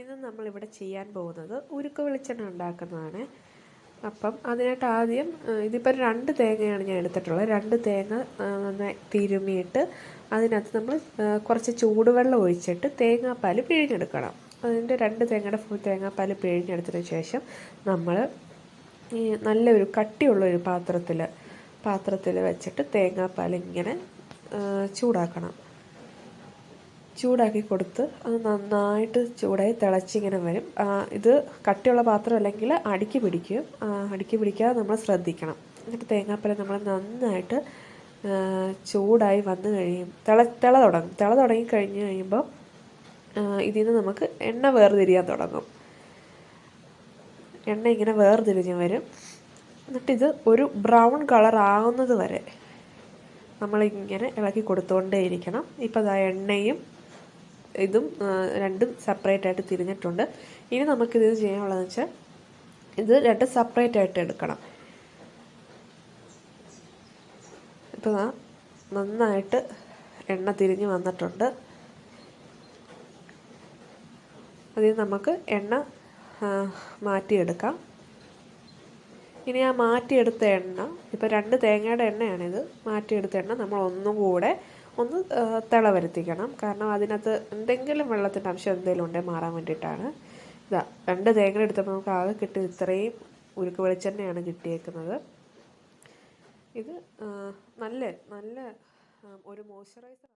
ഇന്ന് നമ്മളിവിടെ ചെയ്യാൻ പോകുന്നത് ഉരുക്ക് വെളിച്ചെണ്ണ ഉണ്ടാക്കുന്നതാണ്. അപ്പം അതിനായിട്ട് ആദ്യം ഇതിപ്പോൾ രണ്ട് തേങ്ങയാണ് ഞാൻ എടുത്തിട്ടുള്ളത്. രണ്ട് തേങ്ങ നന്നായി തിരുമിയിട്ട് അതിനകത്ത് നമ്മൾ കുറച്ച് ചൂടുവെള്ളം ഒഴിച്ചിട്ട് തേങ്ങാപ്പാൽ പിഴിഞ്ഞെടുക്കണം. അതിന്റെ രണ്ട് തേങ്ങയുടെ ഫുൾ തേങ്ങാപ്പാൽ പിഴിഞ്ഞെടുത്തതിന് ശേഷം നമ്മൾ ഈ നല്ലൊരു കട്ടിയുള്ള ഒരു പാത്രത്തിൽ പാത്രത്തിൽ വെച്ചിട്ട് തേങ്ങാപ്പാൽ ഇങ്ങനെ ചൂടാക്കണം. ചൂടാക്കി കൊടുത്ത് അത് നന്നായിട്ട് ചൂടായി തിളച്ചിങ്ങനെ വരും. ഇത് കട്ടിയുള്ള പാത്രം അല്ലെങ്കിൽ അടുക്കി പിടിക്കും. അടുക്കി പിടിക്കാതെ നമ്മൾ ശ്രദ്ധിക്കണം. എന്നിട്ട് തേങ്ങാപ്പാൽ നമ്മൾ നന്നായിട്ട് ചൂടായി വന്നു കഴിയും. തിള തിള തുടങ്ങും. തിള തുടങ്ങി കഴിഞ്ഞ് കഴിയുമ്പോൾ ഇതിൽ നിന്ന് നമുക്ക് എണ്ണ വേർതിരിയാൻ തുടങ്ങും. എണ്ണ ഇങ്ങനെ വേർതിരിഞ്ഞ് വരും. എന്നിട്ടിത് ഒരു ബ്രൗൺ കളർ ആവുന്നത് വരെ നമ്മളിങ്ങനെ ഇളക്കി കൊടുത്തുകൊണ്ടേയിരിക്കണം ഇപ്പം അതാ എണ്ണയും ഇതും രണ്ടും സെപ്പറേറ്റ് ആയിട്ട് തിരിഞ്ഞിട്ടുണ്ട്. ഇനി നമുക്കിത് ചെയ്യാനുള്ളതെന്ന് വെച്ചാൽ ഇത് രണ്ടും സെപ്പറേറ്റ് ആയിട്ട് എടുക്കണം. ഇപ്പോൾ ദാ നന്നായിട്ട് എണ്ണ തിരിഞ്ഞ് വന്നിട്ടുണ്ട്. അതിൽ നമുക്ക് എണ്ണ മാറ്റിയെടുക്കാം. ഇനി ആ മാറ്റിയെടുത്ത എണ്ണ ഇപ്പോൾ രണ്ട് തേങ്ങയുടെ എണ്ണയാണിത്. മാറ്റിയെടുത്ത എണ്ണ നമ്മൾ ഒന്നും കൂടെ ഒന്ന് തിള വരുത്തിക്കണം. കാരണം അതിനകത്ത് എന്തെങ്കിലും വെള്ളത്തിന്റെ അംശം എന്തെങ്കിലും ഉണ്ടെങ്കിൽ മാറാൻ വേണ്ടിയിട്ടാണ്. ഇതാ രണ്ട് തേങ്ങ എടുത്തപ്പോൾ നമുക്ക് ആകെ കിട്ടി ഇത്രയും ഉരുക്ക് വെളിച്ചെണ്ണയാണ് കിട്ടിയേക്കുന്നത്. ഇത് നല്ല നല്ല ഒരു മോയ്സ്ചറൈസർ